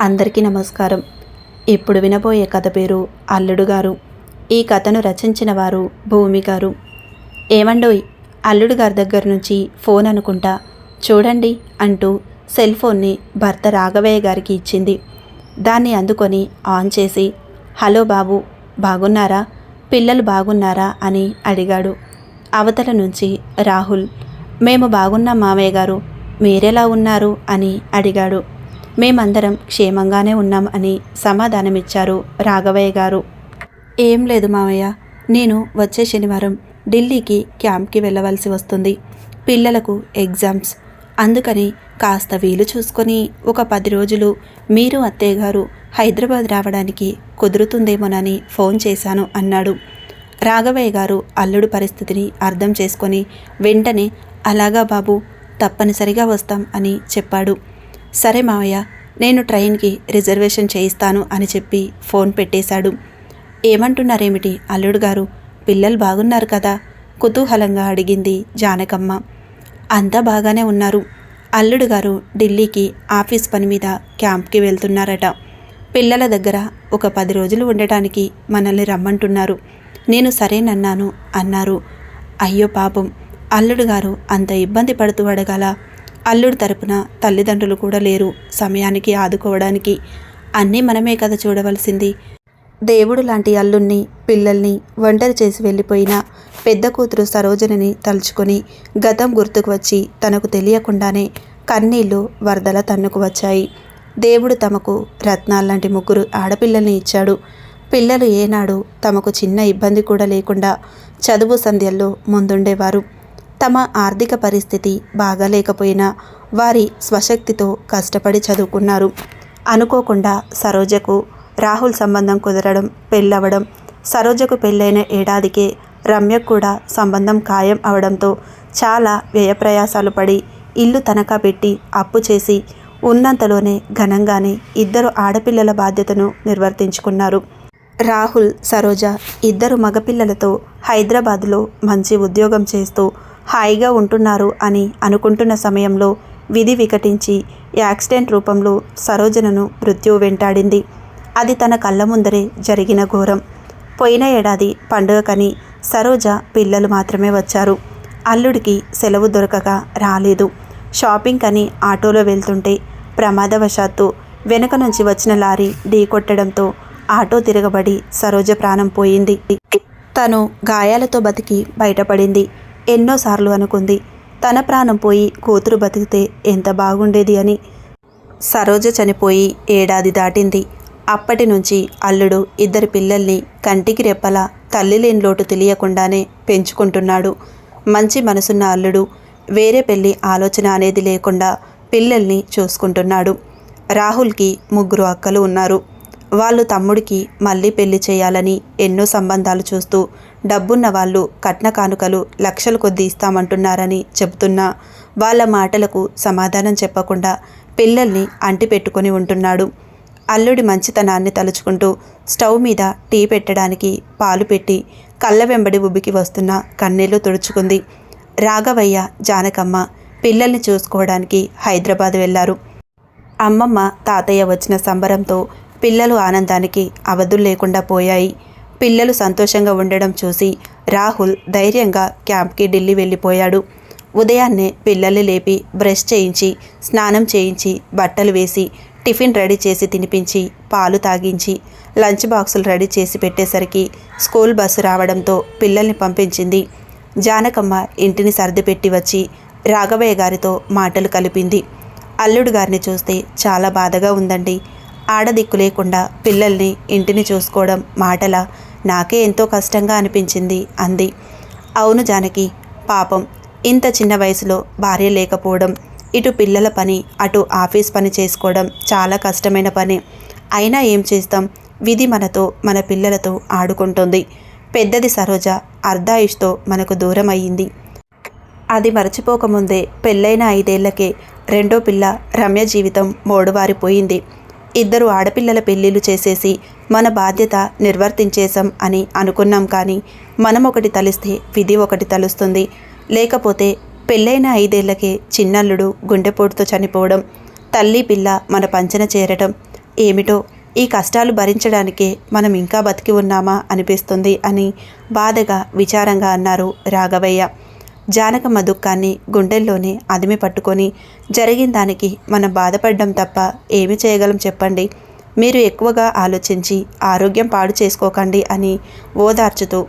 అందరికీ నమస్కారం. ఇప్పుడు వినబోయే కథ పేరు అల్లుడు గారు. ఈ కథను రచించిన వారు భూమి గారు. ఏమండోయ్ అల్లుడు గారి దగ్గర నుంచి ఫోన్ అనుకుంటా. చూడండి అంటూ సెల్ ఫోన్ని భర్త రాఘవయ్య గారికి ఇచ్చింది. దాన్ని అందుకొని ఆన్ చేసి హలో బాబు బాగున్నారా? పిల్లలు బాగున్నారా? అని అడిగాడు. అవతల నుంచి రాహుల్ మేము బాగున్నాం మామయ్య గారు. మీరెలా ఉన్నారు? అని అడిగాడు. మేమందరం క్షేమంగానే ఉన్నాం అని సమాధానమిచ్చారు రాఘవయ్య గారు. ఏం లేదు మావయ్య నేను వచ్చే శనివారం ఢిల్లీకి క్యాంప్కి వెళ్ళవలసి వస్తుంది. పిల్లలకు ఎగ్జామ్స్. అందుకని కాస్త వీలు చూసుకొని ఒక పది రోజులు మీరు అత్తయ్య గారు హైదరాబాద్ రావడానికి కుదురుతుందేమోనని ఫోన్ చేశాను అన్నాడు. రాఘవయ్య గారు అల్లుడు పరిస్థితిని అర్థం చేసుకొని వెంటనే అలాగా బాబు తప్పనిసరిగా వస్తాం అని చెప్పాడు. సరే మావయ్య నేను ట్రైన్కి రిజర్వేషన్ చేయిస్తాను అని చెప్పి ఫోన్ పెట్టేశాడు. ఏమంటున్నారేమిటి అల్లుడు గారు? పిల్లలు బాగున్నారు కదా? కుతూహలంగా అడిగింది జానకమ్మ. అంతా బాగానే ఉన్నారు. అల్లుడు గారు ఢిల్లీకి ఆఫీస్ పని మీద క్యాంప్కి వెళ్తున్నారట. పిల్లల దగ్గర ఒక పది రోజులు ఉండటానికి మనల్ని రమ్మంటున్నారు. నేను సరేనన్నాను అన్నారు. అయ్యో పాపం అల్లుడు గారు అంత ఇబ్బంది పడుతూ అడగాల. అల్లుడు తరపున తల్లిదండ్రులు కూడా లేరు. సమయానికి ఆదుకోవడానికి అన్నీ మనమే కదా చూడవలసింది. దేవుడు లాంటి అల్లుణ్ణి పిల్లల్ని ఒంటరి చేసి వెళ్ళిపోయిన పెద్ద కూతురు సరోజనిని తలుచుకొని గతం గుర్తుకు వచ్చి తనకు తెలియకుండానే కన్నీళ్ళు వరదల తన్నుకు వచ్చాయి. దేవుడు తమకు రత్నాల్లాంటి ముగ్గురు ఆడపిల్లల్ని ఇచ్చాడు. పిల్లలు ఏనాడు తమకు చిన్న ఇబ్బంది కూడా లేకుండా చదువు సంధ్యల్లో ముందుండేవారు. తమ ఆర్థిక పరిస్థితి బాగాలేకపోయినా వారి స్వశక్తితో కష్టపడి చదువుకున్నారు. అనుకోకుండా సరోజకు రాహుల్ సంబంధం కుదరడం పెళ్ళవడం సరోజకు పెళ్ళైన ఏడాదికే రమ్యకు కూడా సంబంధం ఖాయం అవడంతో చాలా వ్యయప్రయాసాలు పడి ఇల్లు తనఖా పెట్టి అప్పు చేసి ఉన్నంతలోనే ఘనంగానే ఇద్దరు ఆడపిల్లల బాధ్యతను నిర్వర్తించుకున్నారు. రాహుల్ సరోజ ఇద్దరు మగపిల్లలతో హైదరాబాద్లో మంచి ఉద్యోగం చేస్తూ హాయిగా ఉంటున్నారు అని అనుకుంటున్న సమయంలో విధి వికటించి యాక్సిడెంట్ రూపంలో సరోజనను మృత్యువు వెంటాడింది. అది తన కళ్ళ ముందరే జరిగిన ఘోరం. పోయిన ఏడాది పండుగకని సరోజ పిల్లలు మాత్రమే వచ్చారు. అల్లుడికి సెలవు దొరకక రాలేదు. షాపింగ్ అని ఆటోలో వెళ్తుంటే ప్రమాదవశాత్తు వెనుక నుంచి వచ్చిన లారీ ఢీకొట్టడంతో ఆటో తిరగబడి సరోజ ప్రాణం పోయింది. తను గాయాలతో బతికి బయటపడింది. ఎన్నోసార్లు అనుకుంది. తన ప్రాణం పోయి కూతురు బతికితే ఎంత బాగుండేది అని. సరోజ చనిపోయి ఏడాది దాటింది. అప్పటి నుంచి అల్లుడు ఇద్దరి పిల్లల్ని కంటికి రెప్పలా తల్లి లేని లోటు తెలియకుండానే పెంచుకుంటున్నాడు. మంచి మనసున్న అల్లుడు వేరే పెళ్ళి ఆలోచన అనేది లేకుండా పిల్లల్ని చూసుకుంటున్నాడు. రాహుల్కి ముగ్గురు అక్కలు ఉన్నారు. వాళ్ళు తమ్ముడికి మళ్ళీ పెళ్ళి చేయాలని ఎన్నో సంబంధాలు చూస్తూ డబ్బున్న వాళ్ళు కట్న కానుకలు లక్షల కొద్ది ఇస్తామంటున్నారని చెబుతున్నా. వాళ్ళ మాటలకు సమాధానం చెప్పకుండా పిల్లల్ని అంటిపెట్టుకొని ఉంటున్నాడు. అల్లుడి మంచితనాన్ని తలుచుకుంటూ స్టవ్ మీద టీ పెట్టడానికి పాలు పెట్టి కళ్ళ వెంబడి ఉబ్బికి వస్తున్న కన్నీళ్ళు తుడుచుకుంది. రాఘవయ్య జానకమ్మ పిల్లల్ని చూసుకోవడానికి హైదరాబాద్ వెళ్ళారు. అమ్మమ్మ తాతయ్య వచ్చిన సంబరంతో పిల్లలు ఆనందానికి అవధులు లేకుండా పోయాయి. పిల్లలు సంతోషంగా ఉండడం చూసి రాహుల్ ధైర్యంగా క్యాంప్కి ఢిల్లీ వెళ్ళిపోయాడు. ఉదయాన్నే పిల్లల్ని లేపి బ్రష్ చేయించి స్నానం చేయించి బట్టలు వేసి టిఫిన్ రెడీ చేసి తినిపించి పాలు తాగించి లంచ్ బాక్సులు రెడీ చేసి పెట్టేసరికి స్కూల్ బస్సు రావడంతో పిల్లల్ని పంపించింది. జానకమ్మ ఇంటిని సర్దిపెట్టి వచ్చి రాఘవయ్య గారితో మాటలు కలిపింది. అల్లుడు గారిని చూస్తే చాలా బాధగా ఉందండి. ఆడదిక్కు లేకుండా పిల్లల్ని ఇంటిని చూసుకోవడం మాటల నాకే ఎంతో కష్టంగా అనిపించింది అంది. అవును జానకి పాపం. ఇంత చిన్న వయసులో భార్య లేకపోవడం ఇటు పిల్లల పని అటు ఆఫీస్ పని చేసుకోవడం చాలా కష్టమైన పని. అయినా ఏం చేస్తాం? విధి మనతో మన పిల్లలతో ఆడుకుంటుంది. పెద్దది సరోజ అర్ధాయుష్తో మనకు దూరం అయ్యింది. అది మరచిపోకముందే పెళ్ళైన ఐదేళ్ళకే రెండో పిల్ల రమ్య జీవితం మోడువారిపోయింది. ఇద్దరు ఆడపిల్లల పెళ్ళిళ్ళు చేసేసి మన బాధ్యత నిర్వర్తించేశాం అని అనుకున్నాం కానీ మనం ఒకటి తలిస్తే విధి ఒకటి తలుస్తుంది. లేకపోతే పెళ్ళైన ఐదేళ్ళకే చిన్నల్లుడు గుండెపోటుతో చనిపోవడం తల్లి పిల్ల మన పంచన చేరటం ఏమిటో ఈ కష్టాలు భరించడానికే మనం ఇంకా బతికి ఉన్నామా అనిపిస్తుంది అని బాధగా విచారంగా అన్నారు రాఘవయ్య. జానకమ్మ దుఃఖాన్ని గుండెల్లోనే అదిమి పట్టుకొని జరిగిన దానికి మనం బాధపడడం తప్ప ఏమి చేయగలం చెప్పండి. మీరు ఎక్కువగా ఆలోచించి ఆరోగ్యం పాడు చేసుకోకండి అని ఓదార్చుతూ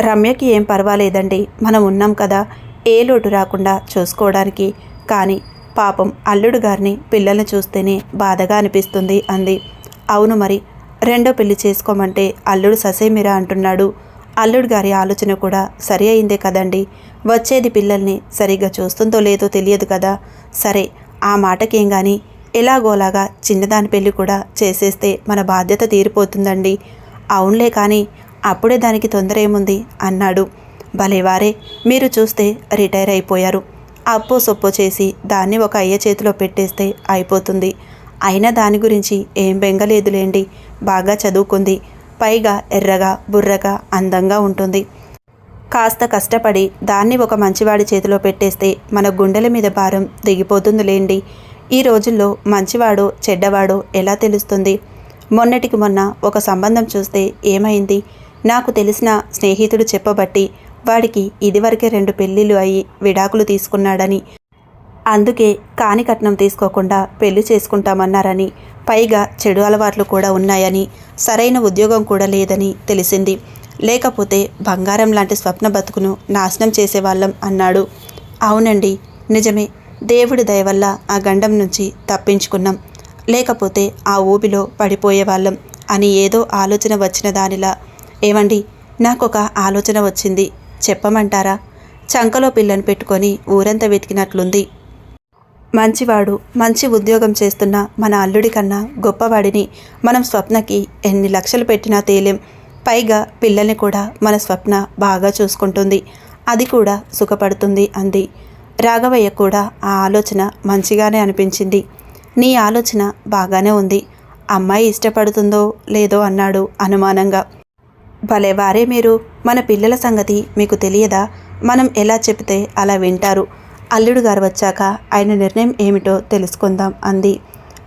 రమ్యకి ఏం పర్వాలేదండి. మనం ఉన్నాం కదా ఏ లోటు రాకుండా చూసుకోవడానికి. కానీ పాపం అల్లుడు గారిని పిల్లల్ని చూస్తేనే బాధగా అనిపిస్తుంది అంది. అవును మరి రెండో పెళ్ళి చేసుకోమంటే అల్లుడు ససేమిరా అంటున్నాడు. అల్లుడు గారి ఆలోచన కూడా సరి అయిందే కదండి. వచ్చేది పిల్లల్ని సరిగ్గా చూస్తుందో లేదో తెలియదు కదా. సరే ఆ మాటకేం గాని ఎలాగోలాగా చిన్నదాని పెళ్ళి కూడా చేసేస్తే మన బాధ్యత తీరిపోతుందండి. అవునులే కానీ అప్పుడే దానికి తొందర ఏముంది? అన్నాడు. భలేవారే మీరు చూస్తే రిటైర్ అయిపోయారు. అప్పో సొప్పో చేసి దాన్ని ఒక అయ్య చేతిలో పెట్టేస్తే అయిపోతుంది. అయినా దాని గురించి ఏం బెంగలేదులేండి. బాగా చదువుకుంది. పైగా ఎర్రగా బుర్రగా అందంగా ఉంటుంది. కాస్త కష్టపడి దాన్ని ఒక మంచివాడి చేతిలో పెట్టేస్తే మన గుండెల మీద భారం దిగిపోతుందిలేండి ఈ రోజుల్లో మంచివాడో చెడ్డవాడో ఎలా తెలుస్తుంది? మొన్నటికి మొన్న ఒక సంబంధం చూస్తే ఏమైంది? నాకు తెలిసిన స్నేహితుడు చెప్పబట్టి వాడికి ఇదివరకే రెండు పెళ్ళిళ్ళు అయ్యి విడాకులు తీసుకున్నాడని అందుకే కానికట్నం తీసుకోకుండా పెళ్ళి చేసుకుంటామన్నారని పైగా చెడు అలవాట్లు కూడా ఉన్నాయని సరైన ఉద్యోగం కూడా లేదని తెలిసింది. లేకపోతే బంగారం లాంటి స్వప్న బతుకును నాశనం చేసేవాళ్ళం అన్నాడు. అవునండి నిజమే. దేవుడి దయ వల్ల ఆ గండం నుంచి తప్పించుకున్నాం. లేకపోతే ఆ ఊబిలో పడిపోయేవాళ్ళం అని ఏదో ఆలోచన వచ్చిన దానిలా. ఏమండి నాకొక ఆలోచన వచ్చింది. చెప్పమంటారా? చంకలో పిల్లను పెట్టుకొని ఊరంతా వెతికినట్లుంది. మంచివాడు మంచి ఉద్యోగం చేస్తున్న మన అల్లుడి కన్నా గొప్పవాడిని మనం స్వప్నకి ఎన్ని లక్షలు పెట్టినా తేలేం. పైగా పిల్లల్ని కూడా మన స్వప్న బాగా చూసుకుంటుంది. అది కూడా సుఖపడుతుంది అంది. రాఘవయ్య కూడా ఆ ఆలోచన మంచిగానే అనిపించింది. నీ ఆలోచన బాగానే ఉంది. అమ్మాయి ఇష్టపడుతుందో లేదో అన్నాడు అనుమానంగా. భలే వారే మీరు. మన పిల్లల సంగతి మీకు తెలియదా? మనం ఎలా చెబితే అలా వింటారు. అల్లుడు గారు వచ్చాక ఆయన నిర్ణయం ఏమిటో తెలుసుకుందాం అంది.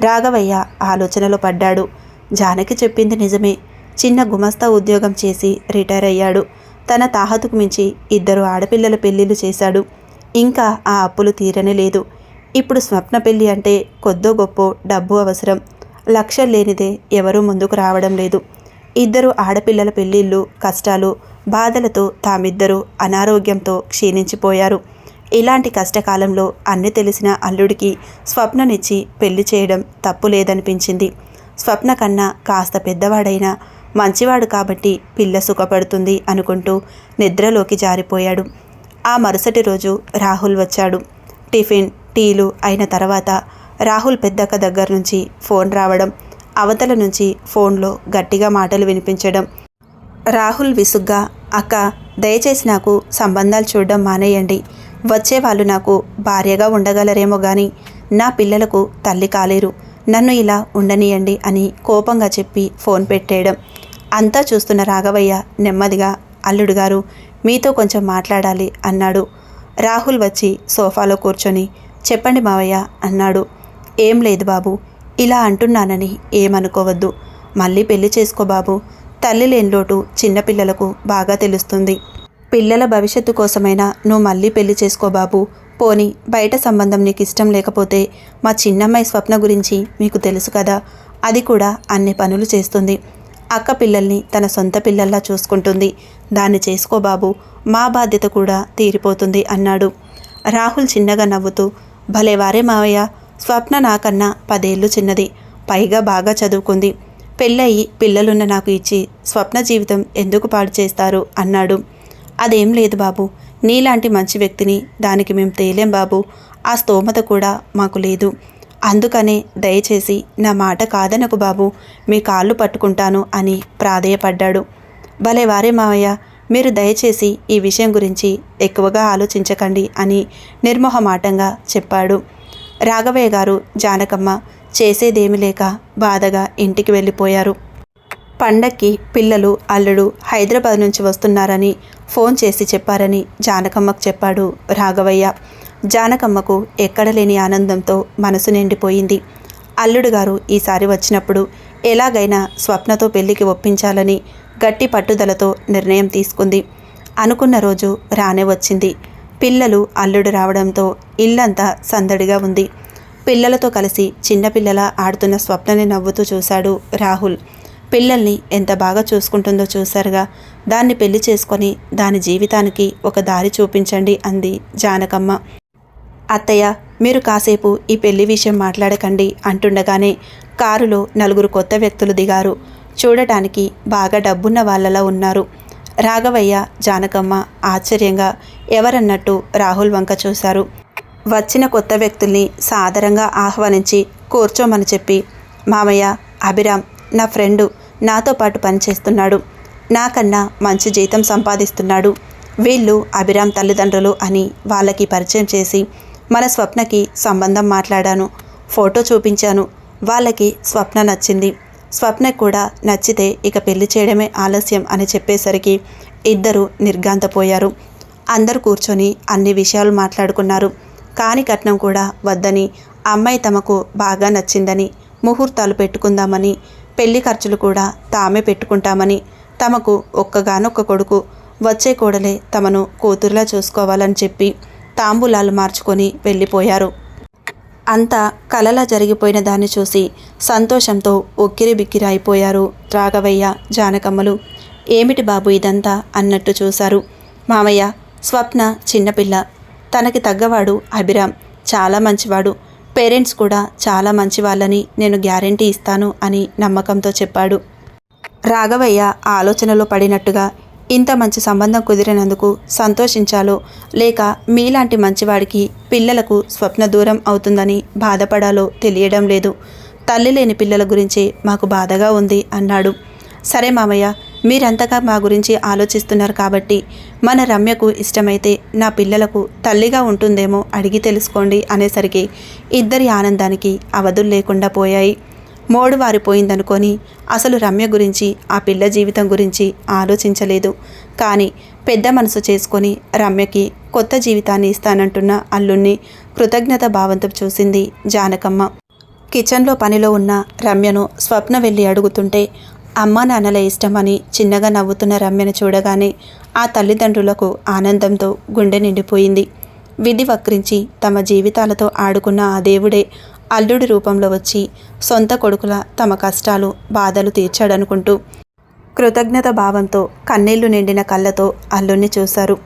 రాఘవయ్య ఆలోచనలో పడ్డాడు. జానకి చెప్పింది నిజమే. చిన్న గుమస్తా ఉద్యోగం చేసి రిటైర్ అయ్యాడు. తన తాహతుకు మించి ఇద్దరు ఆడపిల్లల పెళ్ళిళ్ళు చేశాడు. ఇంకా ఆ అప్పులు తీరనే లేదు. ఇప్పుడు స్వప్న పెళ్ళి అంటే కొద్దో గొప్ప డబ్బు అవసరం. లక్ష్యం లేనిదే ఎవరూ ముందుకు రావడం లేదు. ఇద్దరు ఆడపిల్లల పెళ్ళిళ్ళు కష్టాలు బాధలతో తామిద్దరూ అనారోగ్యంతో క్షీణించిపోయారు. ఇలాంటి కష్టకాలంలో అన్ని తెలిసిన అల్లుడికి స్వప్ననిచ్చి పెళ్ళి చేయడం తప్పు లేదనిపించింది. స్వప్న కన్నా కాస్త పెద్దవాడైనా మంచివాడు కాబట్టి పిల్ల సుఖపడుతుంది అనుకుంటూ నిద్రలోకి జారిపోయాడు. ఆ మరుసటి రోజు రాహుల్ వచ్చాడు. టిఫిన్ టీలు అయిన తర్వాత రాహుల్ పెద్దక్క దగ్గర నుంచి ఫోన్ రావడం అవతల నుంచి ఫోన్లో గట్టిగా మాటలు వినిపించడం. రాహుల్ విసుగ్గా అక్క దయచేసి నాకు సంబంధాలు చూడడం మానేయండి. వచ్చే వాళ్ళు నాకు భార్యగా ఉండగలరేమో కానీ నా పిల్లలకు తల్లి కాలేరు. నన్ను ఇలా ఉండనియండి అని కోపంగా చెప్పి ఫోన్ పెట్టేయడం. అంతా చూస్తున్న రాఘవయ్య నెమ్మదిగా అల్లుడు గారు మీతో కొంచెం మాట్లాడాలి అన్నాడు. రాహుల్ వచ్చి సోఫాలో కూర్చొని చెప్పండి మావయ్య అన్నాడు. ఏం లేదు బాబు ఇలా అంటున్నానని ఏమనుకోవద్దు. మళ్ళీ పెళ్ళి చేసుకో బాబు. తల్లి లేని లోటు చిన్నపిల్లలకు బాగా తెలుస్తుంది. పిల్లల భవిష్యత్తు కోసమైనా నువ్వు మళ్ళీ పెళ్ళి చేసుకో బాబు. పోని బయట సంబంధం నీకు ఇష్టం లేకపోతే మా చిన్నమ్మాయి స్వప్న గురించి మీకు తెలుసు కదా. అది కూడా అన్ని పనులు చేస్తుంది. అక్క పిల్లల్ని తన సొంత పిల్లల్లా చూసుకుంటుంది. దాన్ని చేసుకో బాబు. మా బాధ్యత కూడా తీరిపోతుంది అన్నాడు. రాహుల్ చిన్నగా నవ్వుతూ భలేవారే మావయ్య. స్వప్న నాకన్నా పదేళ్ళు చిన్నది. పైగా బాగా చదువుకుంది. పెళ్ళయి పిల్లలున్న నాకు ఇచ్చి స్వప్న జీవితం ఎందుకు పాడు చేస్తారు? అన్నాడు. అదేం లేదు బాబు. నీలాంటి మంచి వ్యక్తిని దానికి మేము తేలేం బాబు. ఆ స్తోమత కూడా మాకు లేదు. అందుకనే దయచేసి నా మాట కాదనకు బాబు. మీ కాళ్ళు పట్టుకుంటాను అని ప్రాధేయపడ్డాడు. భలే వారే మావయ్య. మీరు దయచేసి ఈ విషయం గురించి ఎక్కువగా ఆలోచించకండి అని నిర్మోహమాటంగా చెప్పాడు. రాఘవయ్య గారు జానకమ్మ చేసేదేమి లేక బాధగా ఇంటికి వెళ్ళిపోయారు. పండక్కి పిల్లలు అల్లుడు హైదరాబాద్ నుంచి వస్తున్నారని ఫోన్ చేసి చెప్పారని జానకమ్మకు చెప్పాడు రాఘవయ్య. జానకమ్మకు ఎక్కడ లేని ఆనందంతో మనసు నిండిపోయింది. అల్లుడు గారు ఈసారి వచ్చినప్పుడు ఎలాగైనా స్వప్నతో పెళ్ళికి ఒప్పించాలని గట్టి పట్టుదలతో నిర్ణయం తీసుకుంది. అనుకున్న రోజు రానే వచ్చింది. పిల్లలు అల్లుడు రావడంతో ఇల్లంతా సందడిగా ఉంది. పిల్లలతో కలిసి చిన్నపిల్లల ఆడుతున్న స్వప్నని నవ్వుతూ చూశాడు రాహుల్. పిల్లల్ని ఎంత బాగా చూసుకుంటుందో చూశారుగా. దాన్ని పెళ్ళి చేసుకొని దాని జీవితానికి ఒక దారి చూపించండి అంది జానకమ్మ. అత్తయ్య మీరు కాసేపు ఈ పెళ్ళి విషయం మాట్లాడకండి అంటుండగానే కారులో నలుగురు కొత్త వ్యక్తులు దిగారు. చూడటానికి బాగా డబ్బున్న వాళ్ళలా ఉన్నారు. రాఘవయ్య జానకమ్మ ఆశ్చర్యంగా ఎవరన్నట్టు రాహుల్ వంక చూశారు. వచ్చిన కొత్త వ్యక్తుల్ని సాదరంగా ఆహ్వానించి కూర్చోమని చెప్పి మామయ్య అభిరామ్ నా ఫ్రెండు నాతో పాటు పనిచేస్తున్నాడు. నాకన్నా మంచి జీతం సంపాదిస్తున్నాడు. వీళ్ళు అభిరామ్ తల్లిదండ్రులు అని వాళ్ళకి పరిచయం చేసి మన స్వప్నకి సంబంధం మాట్లాడాను. ఫోటో చూపించాను. వాళ్ళకి స్వప్న నచ్చింది. స్వప్న కూడా నచ్చితే ఇక పెళ్ళి చేయడమే ఆలస్యం అని చెప్పేసరికి ఇద్దరు నిర్గాంతపోయారు అందరూ కూర్చొని అన్ని విషయాలు మాట్లాడుకున్నారు. కాని కట్నం కూడా వద్దని అమ్మాయి తమకు బాగా నచ్చిందని ముహూర్తాలు పెట్టుకుందామని పెళ్ళి ఖర్చులు కూడా తామే పెట్టుకుంటామని తమకు ఒక్కగానొక్క కొడుకు వచ్చే కోడలే తమను కూతురులా చూసుకోవాలని చెప్పి తాంబూలాలు మార్చుకొని వెళ్ళిపోయారు. అంతా కలలా జరిగిపోయిన దాన్ని చూసి సంతోషంతో ఉక్కిరి బిక్కిరి అయిపోయారు రాఘవయ్య జానకమ్మలు. ఏమిటి బాబు ఇదంతా అన్నట్టు చూశారు. మామయ్య స్వప్న చిన్నపిల్ల. తనకి తగ్గవాడు అభిరామ్. చాలా మంచివాడు. పేరెంట్స్ కూడా చాలా మంచి వాళ్ళని నేను గ్యారంటీ ఇస్తాను అని నమ్మకంతో చెప్పాడు. రాఘవయ్య ఆలోచనలో పడినట్టుగా ఇంత మంచి సంబంధం కుదిరినందుకు సంతోషించాలో లేక మీలాంటి మంచివాడికి పిల్లలకు స్వప్న దూరం అవుతుందని బాధపడాలో తెలియడం లేదు. తల్లి లేని పిల్లల గురించి మాకు బాధగా ఉంది అన్నాడు. సరే మామయ్య మీరంతగా మా గురించి ఆలోచిస్తున్నారు కాబట్టి మన రమ్యకు ఇష్టమైతే నా పిల్లలకు తల్లిగా ఉంటుందేమో అడిగి తెలుసుకోండి అనేసరికి ఇద్దరి ఆనందానికి అవధులు లేకుండా పోయాయి. మోడు వారిపోయిందనుకొని అసలు రమ్య గురించి ఆ పిల్ల జీవితం గురించి ఆలోచించలేదు. కానీ పెద్ద మనసు చేసుకొని రమ్యకి కొత్త జీవితాన్ని ఇస్తానంటున్న అల్లుణ్ణి కృతజ్ఞత భావంతో చూసింది జానకమ్మ. కిచెన్లో పనిలో ఉన్న రమ్యను స్వప్న వెళ్ళి అడుగుతుంటే అమ్మా నాన్నల ఇష్టమని చిన్నగా నవ్వుతున్న రమ్యను చూడగానే ఆ తల్లిదండ్రులకు ఆనందంతో గుండె నిండిపోయింది. విధి వక్రించి తమ జీవితాలతో ఆడుకున్న ఆ దేవుడే అల్లుడి రూపంలో వచ్చి సొంత కొడుకుల తమ కష్టాలు బాధలు తీర్చాడనుకుంటూ కృతజ్ఞత భావంతో కన్నీళ్ళు నిండిన కళ్ళతో అల్లుణ్ణి చూశారు.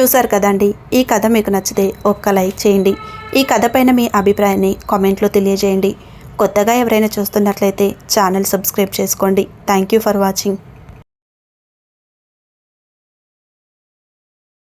చూశారు కదండి ఈ కథ మీకు నచ్చితే ఒక్క లైక్ చేయండి. ఈ కథ పైన మీ అభిప్రాయాన్ని కామెంట్లో తెలియజేయండి. కొత్తగా ఎవరైనా చూస్తున్నట్లయితే ఛానల్ సబ్స్క్రైబ్ చేసుకోండి. Thank you for watching